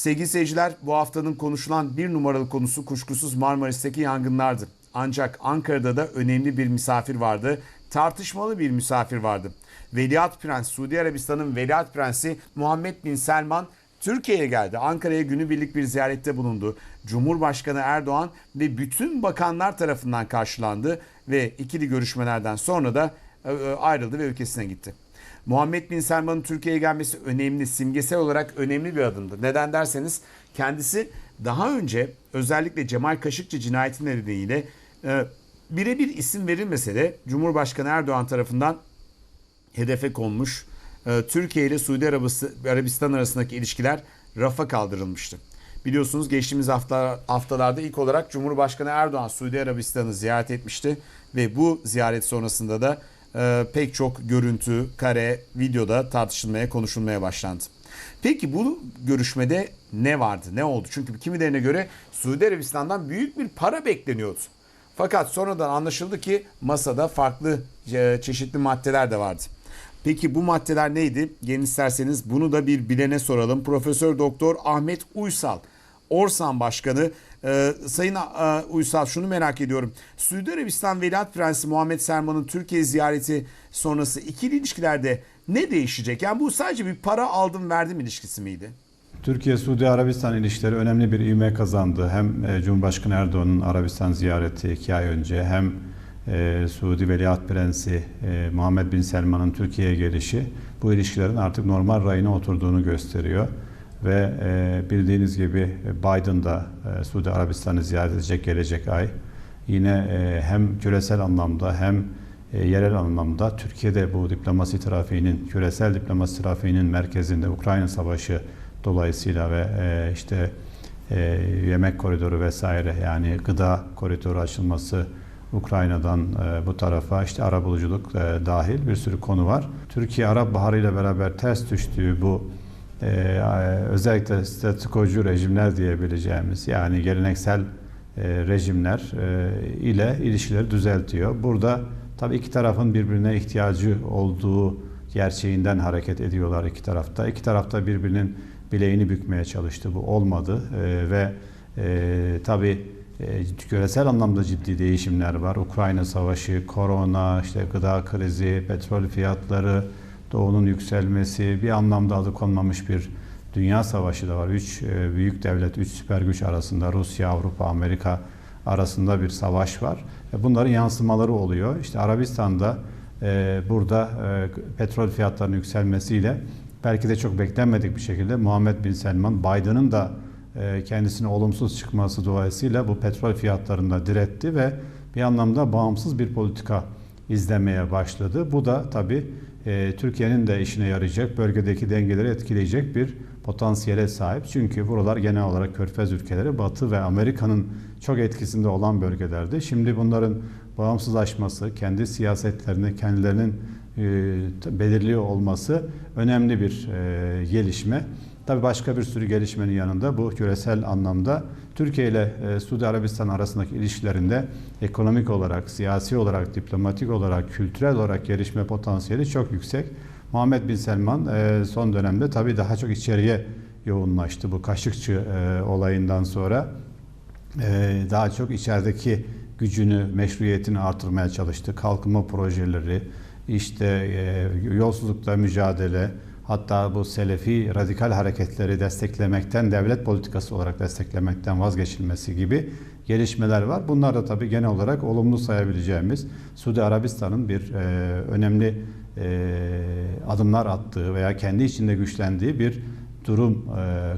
Sevgili seyirciler bu haftanın konuşulan bir numaralı konusu kuşkusuz Marmaris'teki yangınlardı. Ancak Ankara'da da önemli bir misafir vardı. Tartışmalı bir misafir vardı. Veliaht Prens, Suudi Arabistan'ın Veliaht Prensi Muhammed Bin Selman Türkiye'ye geldi. Ankara'ya günübirlik bir ziyarette bulundu. Cumhurbaşkanı Erdoğan ve bütün bakanlar tarafından karşılandı ve ikili görüşmelerden sonra da e, e, ayrıldı ve ülkesine gitti. Muhammed Bin Selman'ın Türkiye'ye gelmesi önemli, simgesel olarak önemli bir adımdı. Neden derseniz kendisi daha önce özellikle Cemal Kaşıkçı cinayeti nedeniyle e, birebir isim verilmese de Cumhurbaşkanı Erdoğan tarafından hedefe konmuş. e, Türkiye ile Suudi Arabistan arasındaki ilişkiler rafa kaldırılmıştı. Biliyorsunuz geçtiğimiz hafta, haftalarda ilk olarak Cumhurbaşkanı Erdoğan Suudi Arabistan'ı ziyaret etmişti ve bu ziyaret sonrasında da e, pek çok görüntü, kare, videoda tartışılmaya, konuşulmaya başlandı. Peki bu görüşmede ne vardı, ne oldu? Çünkü kimilerine göre Suudi Arabistan'dan büyük bir para bekleniyordu. Fakat sonradan anlaşıldı ki masada farklı e, çeşitli maddeler de vardı. Peki bu maddeler neydi? Gelin isterseniz bunu da bir bilene soralım. Profesör Doktor Ahmet Uysal, Orsan Başkanı. Ee, Sayın e, Uysal şunu merak ediyorum. Suudi Arabistan Veliaht Prensi Muhammed Selman'ın Türkiye ziyareti sonrası ikili ilişkilerde ne değişecek? Yani bu sadece bir para aldım verdim ilişkisi miydi? Türkiye-Suudi Arabistan ilişkileri önemli bir ivme kazandı. Hem e, Cumhurbaşkanı Erdoğan'ın Arabistan ziyareti iki ay önce hem e, Suudi Veliaht Prensi e, Muhammed Bin Selman'ın Türkiye'ye gelişi bu ilişkilerin artık normal rayına oturduğunu gösteriyor. Ve e, bildiğiniz gibi Biden da e, Suudi Arabistan'ı ziyaret edecek gelecek ay. Yine e, hem küresel anlamda hem e, yerel anlamda Türkiye'de bu diplomasi trafiğinin, küresel diplomasi trafiğinin merkezinde Ukrayna Savaşı dolayısıyla ve e, işte e, yemek koridoru vesaire yani gıda koridoru açılması Ukrayna'dan e, bu tarafa işte arabuluculuk e, dahil bir sürü konu var. Türkiye Arap Baharı ile beraber ters düştüğü bu e, özellikle statikocu rejimler diyebileceğimiz yani geleneksel e, rejimler e, ile ilişkileri düzeltiyor. Burada tabii iki tarafın birbirine ihtiyacı olduğu gerçeğinden hareket ediyorlar iki tarafta. İki tarafta birbirinin bileğini bükmeye çalıştı. Bu olmadı e, ve e, tabii e, küresel anlamda ciddi değişimler var. Ukrayna Savaşı, korona, işte gıda krizi, petrol fiyatları, doğunun yükselmesi, bir anlamda adı konmamış bir dünya savaşı da var. Üç e, büyük devlet, üç süper güç arasında Rusya, Avrupa, Amerika arasında bir savaş var. E, Bunların yansımaları oluyor. İşte Arabistan'da e, burada petrol fiyatlarının yükselmesiyle belki de çok beklenmedik bir şekilde Muhammed Bin Selman, Biden'ın da e, kendisine olumsuz çıkması dolayısıyla bu petrol fiyatlarında diretti ve bir anlamda bağımsız bir politika izlemeye başladı. Bu da tabii e, Türkiye'nin de işine yarayacak, bölgedeki dengeleri etkileyecek bir potansiyele sahip. Çünkü buralar genel olarak Körfez ülkeleri, Batı ve Amerika'nın çok etkisinde olan bölgelerdi. Şimdi bunların bağımsızlaşması, kendi siyasetlerini kendilerinin belirliyor olması önemli bir e, gelişme. Tabii başka bir sürü gelişmenin yanında bu küresel anlamda Türkiye ile e, Suudi Arabistan arasındaki ilişkilerinde ekonomik olarak, siyasi olarak, diplomatik olarak, kültürel olarak gelişme potansiyeli çok yüksek. Muhammed Bin Selman e, son dönemde tabii daha çok içeriye yoğunlaştı bu Kaşıkçı e, olayından sonra. E, daha çok içerideki gücünü, meşruiyetini artırmaya çalıştı. Kalkınma projeleri, işte e, yolsuzlukla mücadele, hatta bu Selefi radikal hareketleri desteklemekten, devlet politikası olarak desteklemekten vazgeçilmesi gibi gelişmeler var. Bunlar da tabii genel olarak olumlu sayabileceğimiz Suudi Arabistan'ın bir e, önemli e, adımlar attığı veya kendi içinde güçlendiği bir durum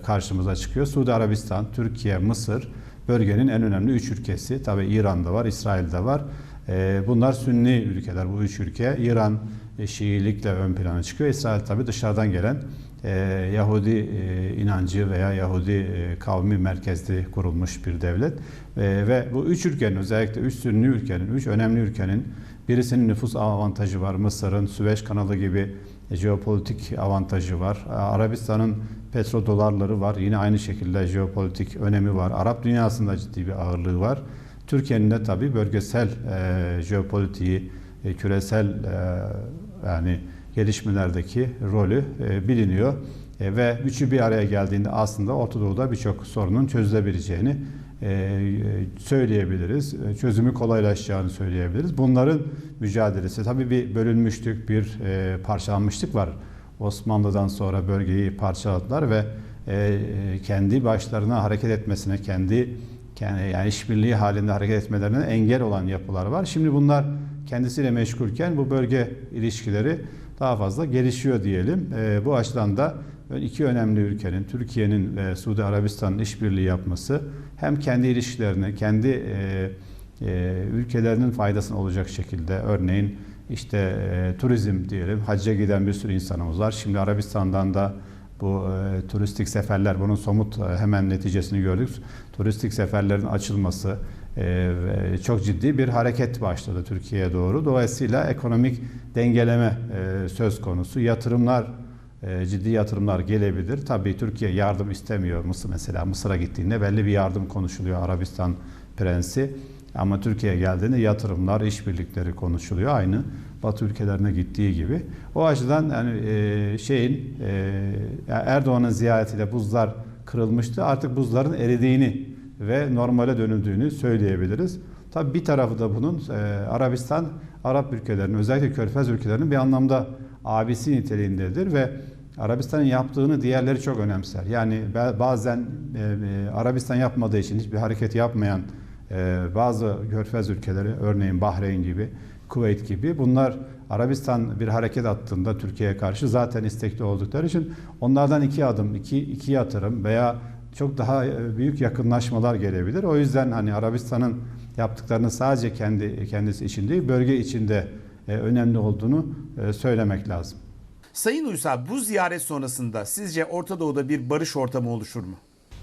karşımıza çıkıyor. Suudi Arabistan, Türkiye, Mısır bölgenin en önemli üç ülkesi. Tabii İran'da var, İsrail'de var. E, bunlar Sünni ülkeler bu üç ülke. İran e, Şiilikle ön plana çıkıyor. İsrail tabii dışarıdan gelen e, Yahudi e, inancı veya Yahudi kavmi merkezli kurulmuş bir devlet. Ve bu üç ülkenin özellikle üç Sünni ülkenin, üç önemli ülkenin birisinin nüfus avantajı var. Mısır'ın Süveyş kanalı gibi jeopolitik avantajı var. Arabistan'ın petrodolarları var. Yine aynı şekilde jeopolitik önemi var. Arap dünyasında ciddi bir ağırlığı var. Türkiye'nin de tabii bölgesel e, jeopolitiği, e, küresel e, yani gelişmelerdeki rolü e, biliniyor. E, ve üçü bir araya geldiğinde aslında Orta Doğu'da birçok sorunun çözülebileceğini e, söyleyebiliriz. E, Çözümü kolaylaşacağını söyleyebiliriz. Bunların mücadelesi tabii bir bölünmüşlük, bir e, parçalanmışlık var. Osmanlı'dan sonra bölgeyi parçaladılar ve e, kendi başlarına hareket etmesine, kendi yani, yani işbirliği halinde hareket etmelerine engel olan yapılar var. Şimdi bunlar kendisiyle meşgulken bu bölge ilişkileri daha fazla gelişiyor diyelim. E, bu açıdan da iki önemli ülkenin, Türkiye'nin ve Suudi Arabistan'ın işbirliği yapması hem kendi ilişkilerine, kendi e, e, ülkelerinin faydasına olacak şekilde örneğin işte e, turizm diyelim, hacca giden bir sürü insanımız var. Şimdi Arabistan'dan da bu e, turistik seferler, bunun somut e, hemen neticesini gördük. Turistik seferlerin açılması e, çok ciddi bir hareket başladı Türkiye'ye doğru. Dolayısıyla ekonomik dengeleme e, söz konusu. Yatırımlar e, ciddi yatırımlar gelebilir. Tabii Türkiye yardım istemiyor. Mısır mesela Mısır'a gittiğinde belli bir yardım konuşuluyor Arabistan prensi. Ama Türkiye'ye geldiğinde yatırımlar, işbirlikleri konuşuluyor. Aynı Batı ülkelerine gittiği gibi. O açıdan yani e, şeyin e, Erdoğan'ın ziyaretiyle buzlar kırılmıştı. Artık buzların eridiğini ve normale dönüldüğünü söyleyebiliriz. Tabii bir tarafı da bunun e, Arabistan, Arap ülkelerinin özellikle Körfez ülkelerinin bir anlamda abisi niteliğindedir ve Arabistan'ın yaptığını diğerleri çok önemser. Yani bazen e, Arabistan yapmadığı için hiçbir hareket yapmayan e, bazı Körfez ülkeleri örneğin Bahreyn gibi, Kuveyt gibi bunlar Arabistan bir hareket attığında Türkiye'ye karşı zaten istekli oldukları için onlardan iki adım, iki, iki yatırım veya çok daha e, büyük yakınlaşmalar gelebilir. O yüzden hani Arabistan'ın yaptıklarını sadece kendi kendisi için değil, bölge içinde önemli olduğunu söylemek lazım. Sayın Uysal bu ziyaret sonrasında sizce Orta Doğu'da bir barış ortamı oluşur mu?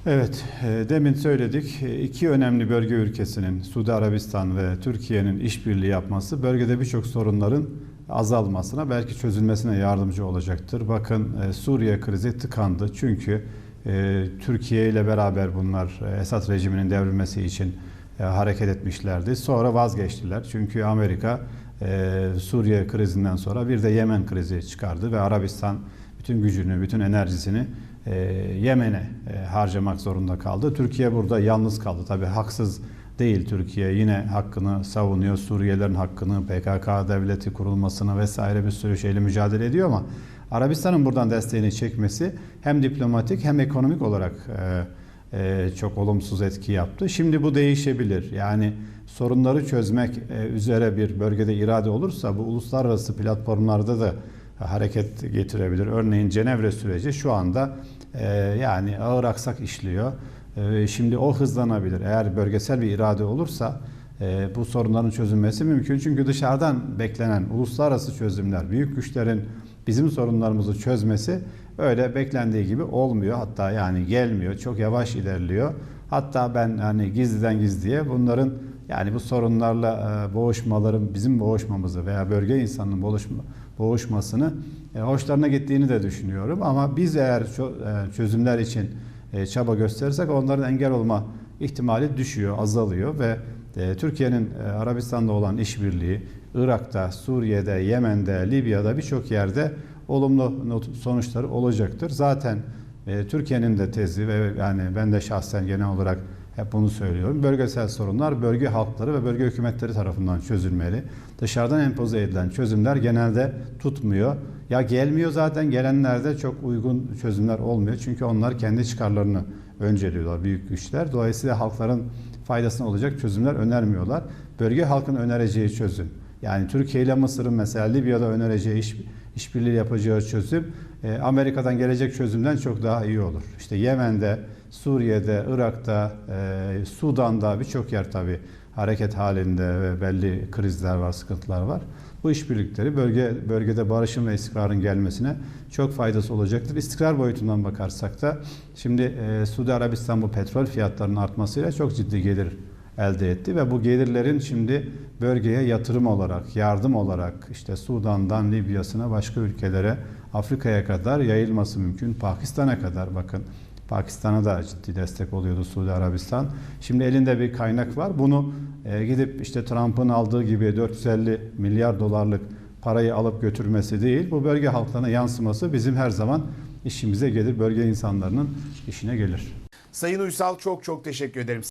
Evet, e, demin söyledik. İki önemli bölge ülkesinin, Suudi Arabistan ve Türkiye'nin işbirliği yapması bölgede birçok sorunların azalmasına, belki çözülmesine yardımcı olacaktır. Bakın e, Suriye krizi tıkandı. Çünkü e, Türkiye ile beraber bunlar Esad rejiminin devrilmesi için hareket etmişlerdi. Sonra vazgeçtiler. Çünkü Amerika Suriye krizinden sonra bir de Yemen krizi çıkardı ve Arabistan bütün gücünü, bütün enerjisini e, Yemen'e e, harcamak zorunda kaldı. Türkiye burada yalnız kaldı. Tabi haksız değil Türkiye. Yine hakkını savunuyor. Suriyelerin hakkını, PKK devleti kurulmasını vesaire bir sürü şeyle mücadele ediyor ama Arabistan'ın buradan desteğini çekmesi hem diplomatik hem ekonomik olarak e, çok olumsuz etki yaptı. Şimdi bu değişebilir. Yani sorunları çözmek üzere bir bölgede irade olursa bu uluslararası platformlarda da hareket getirebilir. Örneğin Cenevre süreci şu anda e, yani ağır aksak işliyor. E, şimdi o hızlanabilir. Eğer bölgesel bir irade olursa e, bu sorunların çözülmesi mümkün. Çünkü dışarıdan beklenen uluslararası çözümler, büyük güçlerin bizim sorunlarımızı çözmesi öyle beklendiği gibi olmuyor. Hatta yani gelmiyor. Çok yavaş ilerliyor. Hatta ben hani gizliden gizliye bunların yani bu sorunlarla e, boğuşmaların bizim boğuşmamızı veya bölge insanının boğuşma, boğuşmasını e, hoşlarına gittiğini de düşünüyorum. Ama biz eğer e, çözümler için e, çaba gösterirsek onların engel olma ihtimali düşüyor, azalıyor ve Türkiye'nin Arabistan'da olan işbirliği Irak'ta, Suriye'de, Yemen'de, Libya'da birçok yerde olumlu sonuçları olacaktır. Zaten Türkiye'nin de tezi ve yani ben de şahsen genel olarak hep bunu söylüyorum. Bölgesel sorunlar bölge halkları ve bölge hükümetleri tarafından çözülmeli. Dışarıdan empoze edilen çözümler genelde tutmuyor. Ya gelmiyor zaten gelenlerde çok uygun çözümler olmuyor. Çünkü onlar kendi çıkarlarını önceliyorlar büyük güçler. Dolayısıyla halkların faydasına olacak çözümler önermiyorlar. Bölge halkın önereceği çözüm. Yani Türkiye ile Mısır'ın mesela Libya'da önereceği iş, işbirliği yapacağı çözüm e, Amerika'dan gelecek çözümden çok daha iyi olur. İşte Yemen'de, Suriye'de, Irak'ta, e, Sudan'da birçok yer tabi hareket halinde ve belli krizler var, sıkıntılar var. Bu işbirlikleri bölge bölgede barışın ve istikrarın gelmesine çok faydası olacaktır. İstikrar boyutundan bakarsak da şimdi e, Suudi Arabistan bu petrol fiyatlarının artmasıyla çok ciddi gelir elde etti ve bu gelirlerin şimdi bölgeye yatırım olarak, yardım olarak işte Sudan'dan Libya'sına başka ülkelere, Afrika'ya kadar yayılması mümkün. Pakistan'a kadar bakın Pakistan'a da ciddi destek oluyordu Suudi Arabistan. Şimdi elinde bir kaynak var. Bunu e, gidip işte Trump'ın aldığı gibi 450 milyar dolarlık parayı alıp götürmesi değil, bu bölge halklarına yansıması bizim her zaman işimize gelir, bölge insanlarının işine gelir. Sayın Uysal çok çok teşekkür ederim.